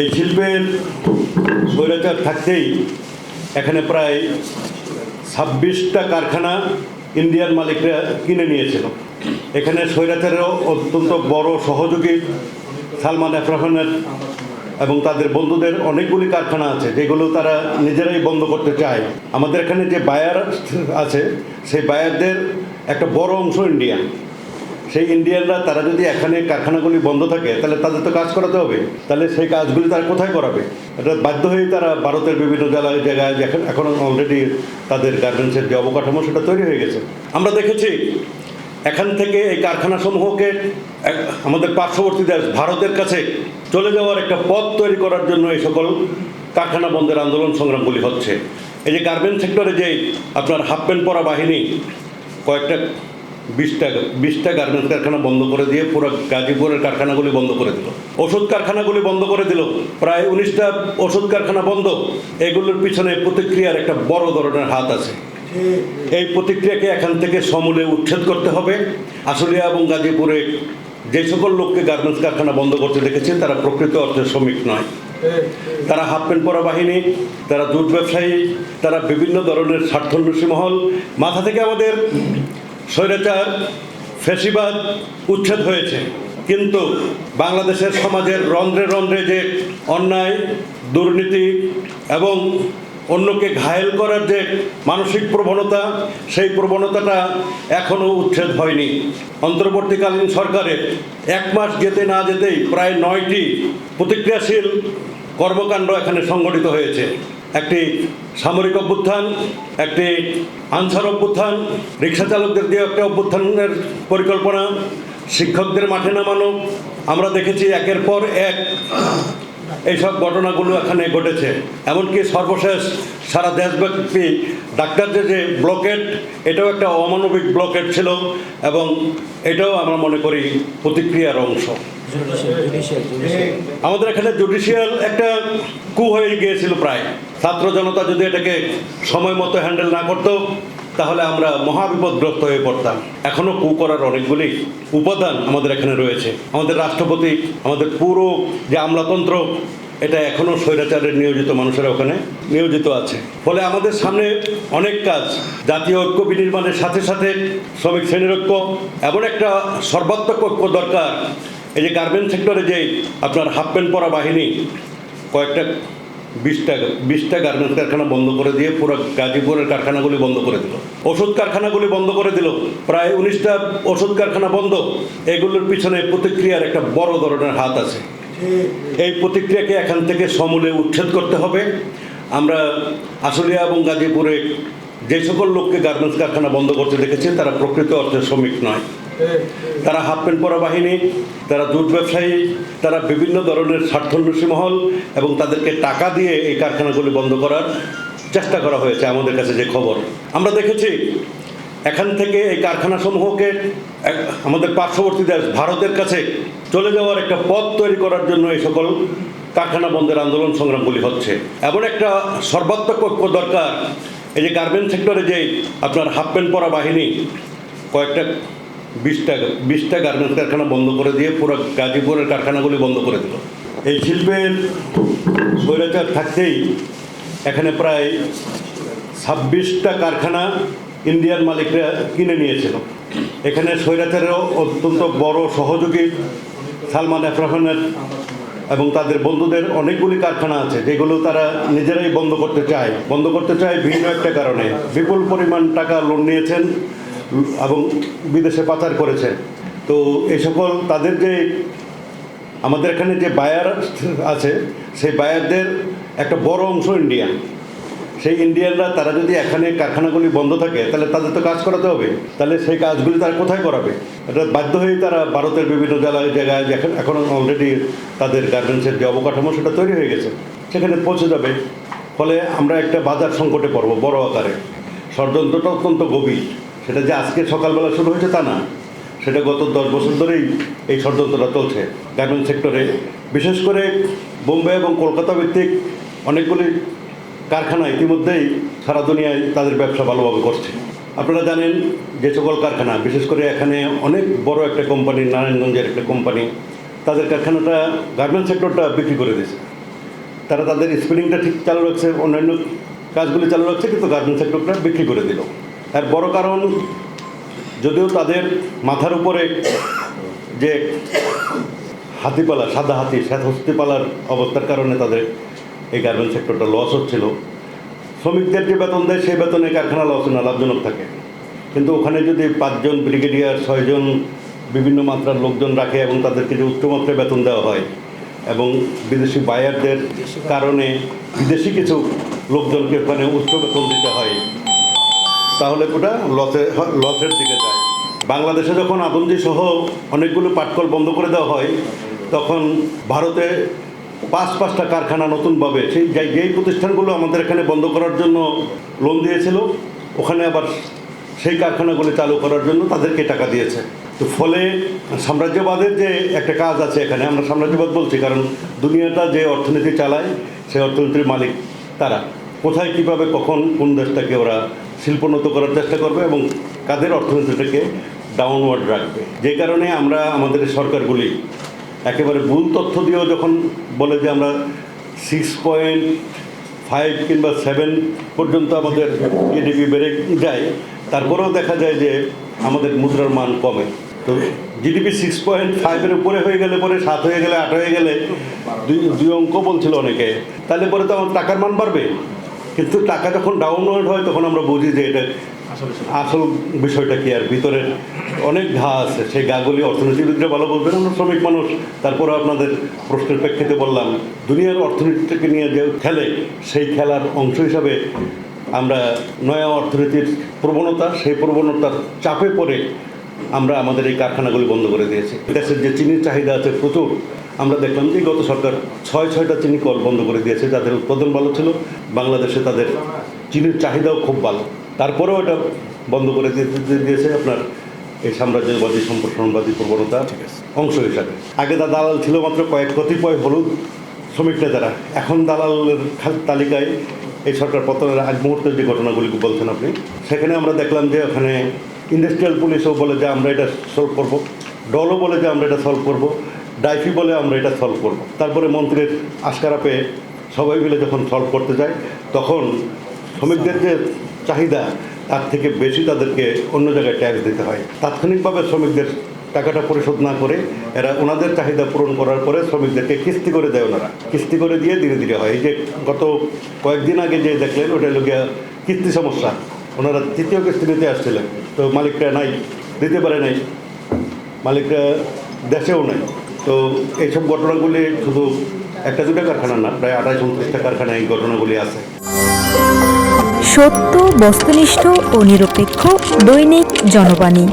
এই শিল্পের স্বৈরাচার থাকতেই এখানে প্রায় ছাব্বিশটা কারখানা ইন্ডিয়ান মালিকরা কিনে নিয়েছিল। এখানে স্বৈরাচারেরও অত্যন্ত বড় সহযোগী সালমান এফরাফানের এবং তাদের বন্ধুদের অনেকগুলি কারখানা আছে, যেগুলো তারা নিজেরাই বন্ধ করতে চায়। আমাদের এখানে যে বায়ার আছে, সেই বায়ারদের একটা বড় অংশ ইন্ডিয়ান। সেই ইন্ডিয়ানরা, তারা যদি এখানে কারখানাগুলি বন্ধ থাকে, তাহলে তাদের তো কাজ করাতে হবে। তাহলে সেই কাজগুলি তারা কোথায় করাবে? এটা বাধ্য হয়ে তারা ভারতের বিভিন্ন জেলায়, জায়গায় এখন অলরেডি তাদের গার্মেন্টসের যে অবকাঠামো, সেটা তৈরি হয়ে গেছে। আমরা দেখেছি, এখান থেকে এই কারখানাসমূহকে আমাদের পার্শ্ববর্তী দেশ ভারতের কাছে চলে যাওয়ার একটা পথ তৈরি করার জন্য এই সকল কারখানা বন্ধের আন্দোলন সংগ্রামগুলি হচ্ছে। এই যে গার্মেন্ট সেক্টরে যে আপনার হাফ প্যান্ট পরা বাহিনী, কয়েকটা বিশটা বিশটা গার্মেন্টস কারখানা বন্ধ করে দিয়ে পুরো গাজীপুরের কারখানাগুলি বন্ধ করে দিল। ওষুধ কারখানাগুলি বন্ধ করে দিল। প্রায় উনিশটা ওষুধ কারখানা বন্ধ। এগুলোর পিছনে প্রতিক্রিয়ার একটা বড় ধরনের হাত আছে। এই প্রতিক্রিয়াকে এখান থেকে সমূলে উচ্ছেদ করতে হবে। আশুলিয়া এবং গাজীপুরে যে সকল লোককে গার্মেন্টস কারখানা বন্ধ করতে দেখেছে, তারা প্রকৃত অর্থে শ্রমিক নয়। তারা হাফ প্যান্ট পরা বাহিনী, তারা দুধ ব্যবসায়ী, তারা বিভিন্ন ধরনের স্বার্থন্বেষী মহল। মাথা থেকে আমাদের স্বৈরাচার ফেসিবাদ উচ্ছেদ হয়েছে। কিন্তু বাংলাদেশের সমাজের রন্ধ্রে রন্ধ্রে যে অন্যায়, দুর্নীতি এবং অন্যকে ঘায়েল করার যে মানসিক প্রবণতা, সেই প্রবণতাটা এখনও উচ্ছেদ হয়নি। অন্তর্বর্তীকালীন সরকারের এক মাস যেতে না যেতেই প্রায় নয়টি প্রতিক্রিয়াশীল কর্মকাণ্ড এখানে সংগঠিত হয়েছে। একটি সামরিক অভ্যুত্থান একটি আনসার অভ্যুত্থান রিক্সা চালকদের দিয়ে একটা অভ্যুত্থানের পরিকল্পনা শিক্ষকদের মাঠে নামানো। আমরা দেখেছি একের পর এক এইসব ঘটনাগুলো এখানে ঘটেছে। এমনকি সর্বশেষ সারা দেশব্যাপী ডাক্তারদের যে ব্লকেট এটাও একটা অমানবিক ব্লকেট ছিল এবং এটাও আমরা মনে করি প্রতিক্রিয়ার অংশ। আমাদের এখানে জুডিশিয়াল একটা কু হয়ে গিয়েছিল প্রায়। ছাত্র জনতা যদি এটাকে সময় মতো হ্যান্ডেল না করতো, তাহলে আমরা মহাবিপদগ্রস্ত হয়ে পড়তাম। এখনও কু করার অনেকগুলি উপাদান আমাদের এখানে রয়েছে। আমাদের রাষ্ট্রপতি, আমাদের পুরো যে আমলাতন্ত্র, এটা এখনও স্বৈরাচারের নিয়োজিত মানুষেরা ওখানে নিয়োজিত আছে। ফলে আমাদের সামনে অনেক কাজ। জাতীয় ঐক্য বিনির্মাণের সাথে সাথে শ্রমিক শ্রেণির ঐক্য, এমন একটা সর্বাত্মক ঐক্য দরকার। এই যে গার্মেন্ট সেক্টরে যে আপনার হাফ প্যান্ট পরা বাহিনী, কয়েকটা বিশটা বিশটা গার্মেন্টস কারখানা বন্ধ করে দিয়ে পুরো গাজীপুরের কারখানাগুলি বন্ধ করে দিল। ওষুধ কারখানাগুলি বন্ধ করে দিল। প্রায় উনিশটা ওষুধ কারখানা বন্ধ। এগুলোর পিছনে প্রতিক্রিয়ার একটা বড় ধরনের হাত আছে। এই প্রতিক্রিয়াকে এখান থেকে সমূলে উচ্ছেদ করতে হবে। আমরা আশুলিয়া এবং গাজীপুরে যে সকল লোককে গার্মেন্টস কারখানা বন্ধ করতে দেখেছি, তারা প্রকৃত অর্থে শ্রমিক নয়। তারা হাফ প্যান্ট পরা বাহিনী, তারা দুধ ব্যবসায়ী, তারা বিভিন্ন ধরনের স্বার্থন্বেষী মহল এবং তাদেরকে টাকা দিয়ে এই কারখানাগুলি বন্ধ করার চেষ্টা করা হয়েছে আমাদের কাছে যে খবর। আমরা দেখেছি এখান থেকে এই কারখানাসমূহকে আমাদের পার্শ্ববর্তী দেশ ভারতের কাছে চলে যাওয়ার একটা পথ তৈরি করার জন্য এই সকল কারখানা বন্ধের আন্দোলন সংগ্রামগুলি হচ্ছে। এমন একটা সর্বাত্মক ঐক্য দরকার, এই যে গার্মেন্ট সেক্টরে যে আপনার হাফ প্যান্ট পরা বাহিনী, কয়েকটা বিশটা বিশটা গার্মেন্টস কারখানা বন্ধ করে দিয়ে পুরো গাজীপুরের কারখানাগুলি বন্ধ করে দিল। এই শিল্পের স্বৈরাচার থাকতেই এখানে প্রায় ছাব্বিশটা কারখানা ইন্ডিয়ান মালিকরা কিনে নিয়েছিল। এখানে স্বৈরাচারেরও অত্যন্ত বড় সহযোগী সালমান এফরাফানের এবং তাদের বন্ধুদের অনেকগুলি কারখানা আছে, যেগুলো তারা নিজেরাই বন্ধ করতে চায়। বন্ধ করতে চায় ভিন্ন একটা কারণে। বিপুল পরিমাণ টাকা লোন নিয়েছেন। এবং বিদেশে পাচার করেছেন তো এই সকল তাদের যে, আমাদের এখানে যে বায়ার আছে, সেই বায়ারদের একটা বড় অংশ ইন্ডিয়ান সেই ইন্ডিয়ানরা তারা যদি এখানে কারখানাগুলি বন্ধ থাকে, তাহলে তাদের তো কাজ করাতে হবে। তাহলে সেই কাজগুলি তারা কোথায় করাবে? এটা বাধ্য হয়ে তারা ভারতের বিভিন্ন জেলায়, জায়গায় এখন অলরেডি তাদের গার্মেন্টসের যে অবকাঠামো, সেটা তৈরি হয়ে গেছে। সেখানে পৌঁছে যাবে। ফলে আমরা একটা বাজার সংকটে পড়ব, বড় আকারে। ষড়যন্ত্রটা অত্যন্ত গভীর। সেটা যে আজকে সকালবেলা শুরু হয়েছে তা না। সেটা গত দশ বছর ধরেই এই ষড়যন্ত্রটা চলছে। গার্মেন্ট সেক্টরে। বিশেষ করে বোম্বে এবং কলকাতা ভিত্তিক অনেকগুলি কারখানা ইতিমধ্যেই সারা দুনিয়ায় তাদের ব্যবসা ভালোভাবে করছে। আপনারা জানেন যে সকল কারখানা, বিশেষ করে এখানে অনেক বড় একটা কোম্পানি, নারায়ণগঞ্জের একটা কোম্পানি, তাদের কারখানাটা গার্মেন্ট সেক্টরটা বিক্রি করে দিয়েছে। তারা তাদের স্পিনিংটা ঠিক চালু রাখছে, অন্যান্য কাজগুলি চালু রাখছে, কিন্তু গার্মেন্টস সেক্টরটা বিক্রি করে দিল। আর বড় কারণ, যদিও তাদের মাথার উপরে যে হাতিপালা, সাদা হাতি হস্তিপালার অবস্থার কারণে তাদের এই গার্মেন্টস সেক্টরটা লস হচ্ছিল। শ্রমিকদের যে বেতন দেয়, সেই বেতনে কারখানা লস না, লাভজনক থাকে। কিন্তু ওখানে যদি পাঁচজন ব্রিগেডিয়ার ছয়জন বিভিন্ন মাত্রার লোকজন রাখে এবং তাদেরকে যে উচ্চমাত্রায় বেতন দেওয়া হয় এবং বিদেশি বায়ারদের কারণে বিদেশি কিছু লোকজনকে ওখানে উচ্চ বেতন দিতে হয় তাহলে ওটা লসে লসের দিকে যায়। বাংলাদেশে যখন আদমজি সহ অনেকগুলো পাটকল বন্ধ করে দেওয়া হয়, তখন ভারতে পাঁচ, পাঁচটা কারখানা নতুনভাবে সেই যেই যেই প্রতিষ্ঠানগুলো আমাদের এখানে বন্ধ করার জন্য লোন দিয়েছিল, ওখানে আবার সেই কারখানাগুলি চালু করার জন্য তাদেরকে টাকা দিয়েছে। তো ফলে সাম্রাজ্যবাদের যে একটা কাজ আছে এখানে, আমরা সাম্রাজ্যবাদ বলছি, কারণ দুনিয়াটা যে অর্থনীতি চালায়, সেই অর্থনীতির মালিক তারা। কোথায়, কীভাবে, কখন, কোন দেশটাকে ওরা শিল্পোন্নত করার চেষ্টা করবে এবং কাদের অর্থনীতিটাকে ডাউনওয়ার্ড রাখবে। যে কারণে আমরা আমাদের সরকারগুলি একেবারে ভুল তথ্য দিয়েও যখন বলে যে আমরা সিক্স পয়েন্ট ফাইভ কিংবা সেভেন পর্যন্ত আমাদের জিডিপি বেড়ে যায়, তারপরেও দেখা যায় যে আমাদের মুদ্রার মান কমে। তো জিডিপি সিক্স পয়েন্ট ফাইভের উপরে হয়ে গেলে পরে সাত হয়ে গেলে আট হয়ে গেলে দুই দুই অঙ্ক বলছিল অনেকে। তাহলে পরে তো আমার টাকার মান বাড়বে। কিন্তু টাকা যখন ডাউনলোড হয় তখন আমরা বুঝি যে এটা আসল বিষয়টা কি? আর ভিতরের অনেক ঘা আছে। সেই ঘাগুলি অর্থনীতিবিদরা ভালো বলবেন আমরা শ্রমিক মানুষ। তারপরে আপনাদের প্রশ্নের প্রেক্ষিতে বললাম দুনিয়ার অর্থনীতিটাকে নিয়ে যে খেলে সেই খেলার অংশ হিসাবে আমরা নয়া অর্থনীতির প্রবণতা সেই প্রবণতার চাপে পড়ে আমরা আমাদের এই কারখানাগুলি বন্ধ করে দিয়েছি। দেশের যে চিনির চাহিদা আছে প্রচুর। আমরা দেখলাম যে গত সরকার ছয় ছয়টা চিনি কল বন্ধ করে দিয়েছে যাদের উৎপাদন ভালো ছিল বাংলাদেশে তাদের চিনির চাহিদাও খুব ভালো। তারপরেও এটা বন্ধ করে দিয়ে দিয়ে- দিয়েছে আপনার এই সাম্রাজ্যবাদী সম্প্রসারণবাদী প্রবণতা অংশ হিসাবে। আগে তা দালাল ছিল মাত্র কয়েক কতিপয় হলুদ শ্রমিক নেতারা। এখন দালালের তালিকায় এই সরকার পতনের আগ মুহূর্তে যে ঘটনাগুলি বলছেন আপনি সেখানে আমরা দেখলাম যে ওখানে ইন্ডাস্ট্রিয়াল পুলিশও বলে যে আমরা এটা সলভ করব। ডলও বলে যে আমরা এটা সলভ করব। ডাইফি বলে আমরা এটা সলভ করব। তারপরে মন্ত্রীর আশকারা পেয়ে সবাই মিলে যখন সলভ করতে যায়, তখন শ্রমিকদের যে চাহিদা, তার থেকে বেশি তাদেরকে অন্য জায়গায় ট্যাক্স দিতে হয়। তাৎক্ষণিকভাবে শ্রমিকদের টাকাটা পরিশোধ না করে এরা ওনাদের চাহিদা পূরণ করার পরে শ্রমিকদেরকে কিস্তি করে দেয় ওনারা। কিস্তি করে দিয়ে ধীরে ধীরে হয়। এই যে গত কয়েকদিন আগে যে দেখলেন, ওটা লোকিয়া কিস্তি সমস্যা। ওনারা তৃতীয় কিস্তি নিতে আসছিলেন। তো মালিকরা নাই, দিতে পারে নাই। মালিকরা দেশেও নাই। তো এইসব ঘটনাগুলি শুধু একটা দুটা কারখানা না, প্রায় আঠাশ, উনত্রিশটা কারখানায় এই ঘটনাগুলি আছে। সত্য, বস্তুনিষ্ঠ ও নিরপেক্ষ দৈনিক জনবাণী।